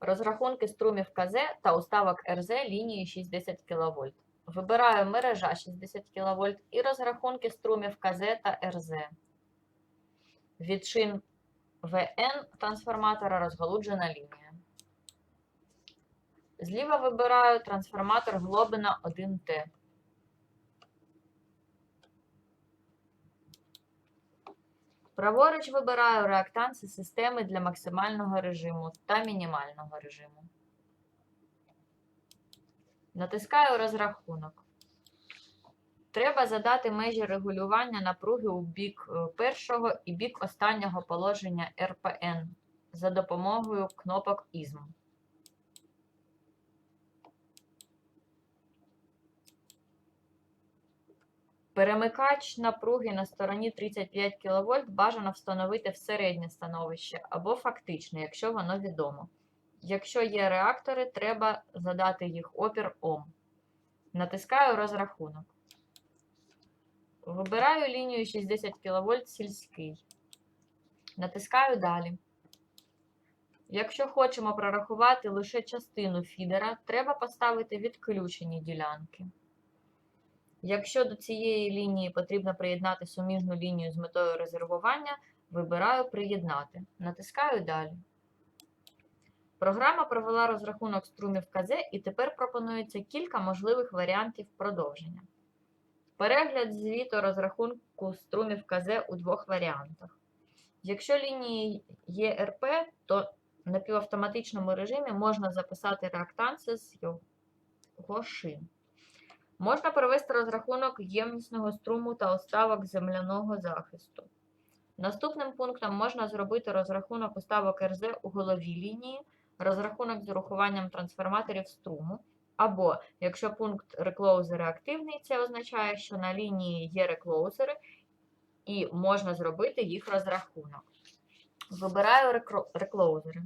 Розрахунки струмів КЗ та уставок РЗ лінії 60 кВт. Вибираю мережа 60 кВт і розрахунки струмів КЗ та РЗ. Від шин ВН трансформатора розгалуджена лінія. Зліва вибираю трансформатор Глобина 1Т. Праворуч вибираю реактанси системи для максимального режиму та мінімального режиму. Натискаю розрахунок. Треба задати межі регулювання напруги у бік е, першого і бік останнього положення РПН за допомогою кнопок ІЗМ. Перемикач напруги на стороні 35 кВт бажано встановити в середнє становище або фактичне, якщо воно відомо. Якщо є реактори, треба задати їх опір Ом. Натискаю розрахунок. Вибираю лінію 60 кВт сільський. Натискаю далі. Якщо хочемо прорахувати лише частину фідера, треба поставити відключені ділянки. Якщо до цієї лінії потрібно приєднати суміжну лінію з метою резервування, вибираю Приєднати. Натискаю Далі. Програма провела розрахунок струмів КЗ і тепер пропонується кілька можливих варіантів продовження. Перегляд звіту розрахунку струмів КЗ у двох варіантах. Якщо лінії є РП, то в напівавтоматичному режимі можна записати реактанси з його шин. Можна провести розрахунок ємнісного струму та оставок земляного захисту. Наступним пунктом можна зробити розрахунок уставок РЗ у голові лінії, розрахунок з урахуванням трансформаторів струму. Або, якщо пункт реклоузери активний, це означає, що на лінії є реклоузери і можна зробити їх розрахунок. Вибираю реклоузери.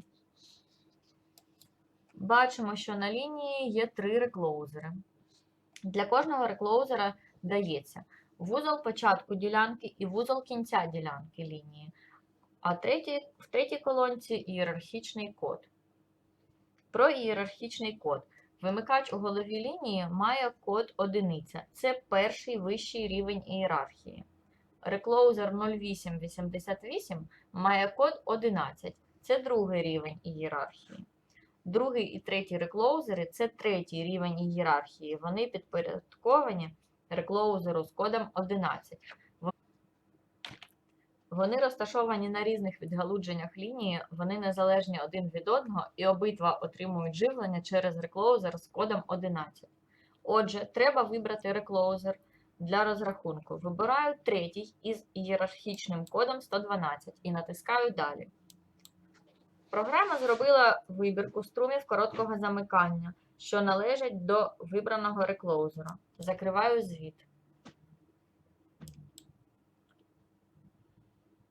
Бачимо, що на лінії є три реклоузери. Для кожного реклоузера дається вузол початку ділянки і вузол кінця ділянки лінії, а третій, в третій колонці ієрархічний код. Про ієрархічний код. Вимикач у голові лінії має код одиниця. Це перший вищий рівень ієрархії. Реклоузер 0888 має код 11. Це другий рівень ієрархії. Другий і третій реклоузери це третій рівень ієрархії. Вони підпорядковані реклоузеру з кодом 11. Вони розташовані на різних відгалудженнях лінії, вони незалежні один від одного і обидва отримують живлення через реклоузер з кодом 11. Отже, треба вибрати реклоузер для розрахунку. Вибираю третій із ієрархічним кодом 112 і натискаю Далі. Програма зробила вибірку струмів короткого замикання, що належать до вибраного реклоузера. Закриваю звіт.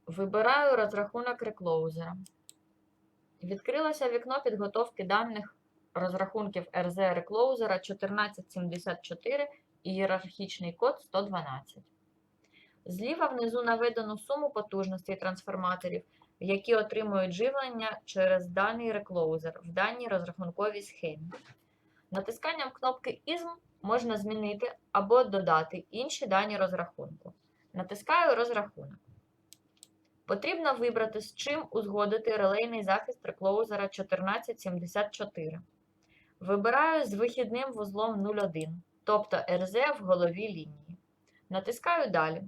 Вибираю розрахунок реклоузера. Відкрилося вікно підготовки даних розрахунків РЗ реклоузера 1474 і ієрархічний код 112. Зліва внизу наведено суму потужностей трансформаторів, які отримують живлення через даний реклоузер в даній розрахунковій схемі. Натисканням кнопки «Ізм» можна змінити або додати інші дані розрахунку. Натискаю розрахунок. Потрібно вибрати, з чим узгодити релейний захист реклоузера 1474. Вибираю з вихідним вузлом 01, тобто РЗ в голові лінії. Натискаю Далі.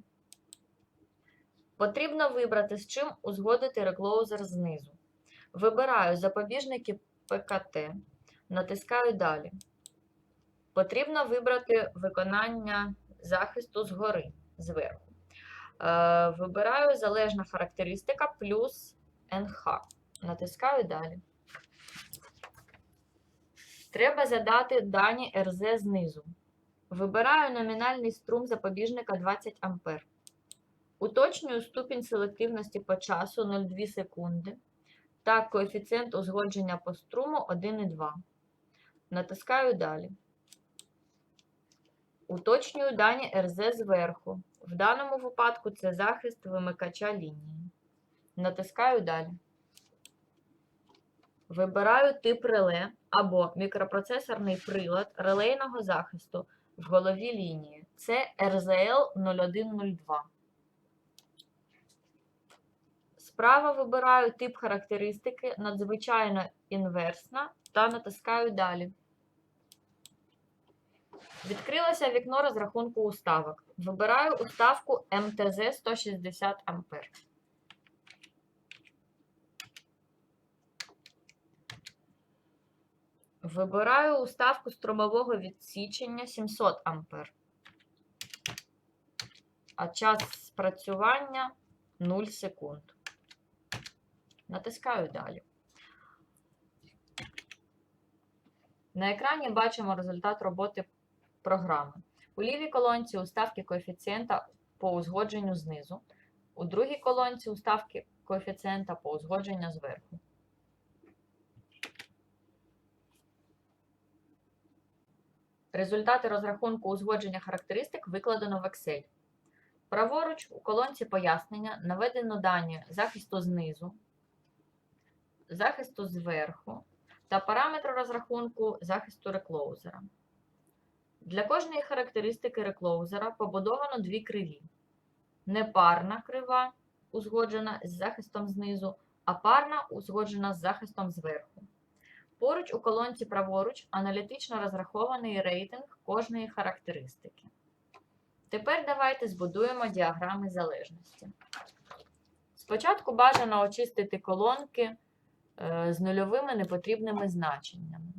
Потрібно вибрати, з чим узгодити реклоузер знизу. Вибираю запобіжники ПКТ. Натискаю Далі. Потрібно вибрати виконання захисту згори, зверху. Е, Вибираю залежна характеристика плюс НХ. Натискаю Далі. Треба задати дані РЗ знизу. Вибираю номінальний струм запобіжника 20 А. Уточнюю ступінь селективності по часу 0,2 секунди та коефіцієнт узгодження по струму 1,2. Натискаю Далі. Уточнюю дані РЗ зверху. В даному випадку це захист вимикача лінії. Натискаю Далі. Вибираю тип реле або мікропроцесорний прилад релейного захисту в голові лінії. Це RZL 0102. Справа вибираю тип характеристики надзвичайно інверсна та натискаю Далі. Відкрилося вікно розрахунку уставок. Вибираю уставку МТЗ 160 А. Вибираю уставку струмового відсічення 700 А. А час спрацювання 0 секунд. Натискаю далі. На екрані бачимо результат роботи програми. У лівій колонці уставки коефіцієнта по узгодженню знизу, у другій колонці уставки коефіцієнта по узгодженню зверху. Результати розрахунку узгодження характеристик викладено в Excel. Праворуч у колонці пояснення наведено дані захисту знизу, захисту зверху та параметри розрахунку захисту реклоузера. Для кожної характеристики реклоузера побудовано дві криві. Непарна крива, узгоджена з захистом знизу, а парна узгоджена з захистом зверху. Поруч у колонці праворуч аналітично розрахований рейтинг кожної характеристики. Тепер давайте збудуємо діаграми залежності. Спочатку бажано очистити колонки з нульовими непотрібними значеннями.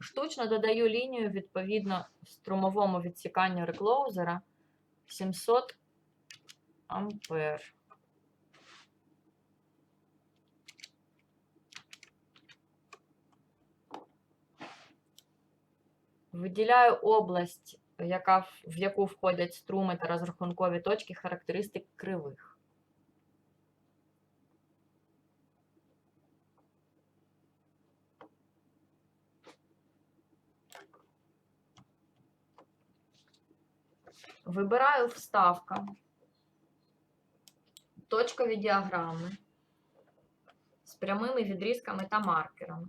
Штучно додаю лінію відповідно струмовому відсіканню реклоузера 700 ампер. Виділяю область, яка, в- яку входять струми та розрахункові точки характеристик кривих. Вибираю вставка, точкові діаграми з прямими відрізками та маркерами.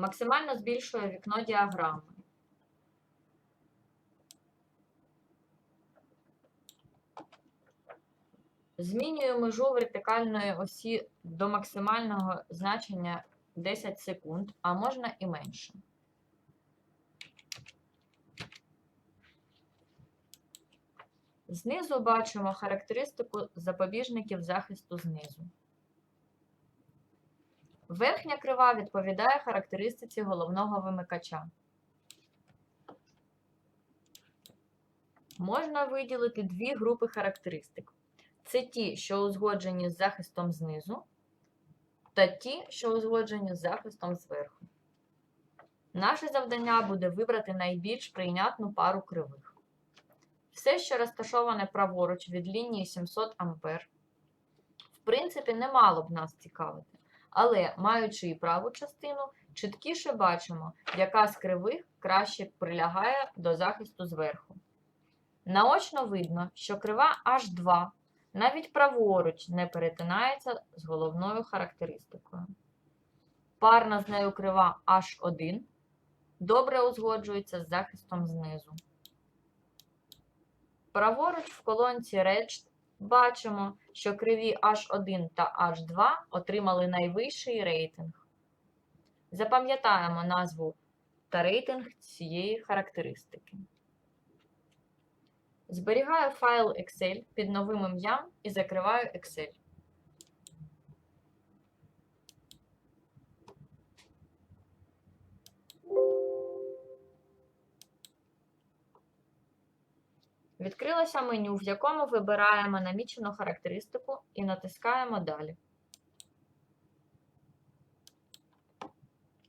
Максимально збільшую вікно діаграми. Змінюю межу вертикальної осі до максимального значення 10 секунд, а можна і менше. Знизу бачимо характеристику запобіжників захисту знизу. Верхня крива відповідає характеристиці головного вимикача. Можна виділити дві групи характеристик. Це ті, що узгоджені з захистом знизу, та ті, що узгоджені з захистом зверху. Наше завдання буде вибрати найбільш прийнятну пару кривих. Все, що розташоване праворуч від лінії 700 А, в принципі, не мало б нас цікавити. Але, маючи і праву частину, чіткіше бачимо, яка з кривих краще прилягає до захисту зверху. Наочно видно, що крива H2 навіть праворуч не перетинається з головною характеристикою. Парна з нею крива H1 добре узгоджується з захистом знизу. Праворуч в колонці Rest бачимо, що криві H1 та H2 отримали найвищий рейтинг. Запам'ятаємо назву та рейтинг цієї характеристики. Зберігаю файл Excel під новим ім'ям і закриваю Excel. Відкрилося меню, в якому вибираємо намічену характеристику і натискаємо Далі.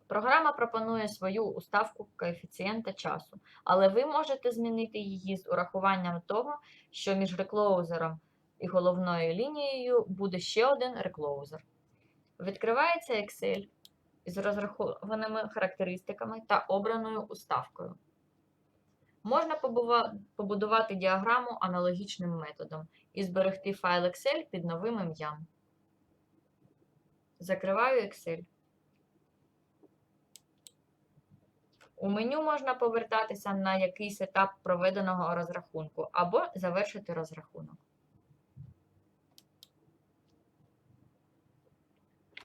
Програма пропонує свою уставку коефіцієнта часу, але ви можете змінити її з урахуванням того, що між реклоузером і головною лінією буде ще один реклоузер. Відкривається Excel із розрахованими характеристиками та обраною уставкою. Можна побудувати діаграму аналогічним методом і зберегти файл Excel під новим ім'ям. Закриваю Excel. У меню можна повертатися на якийсь етап проведеного розрахунку або завершити розрахунок.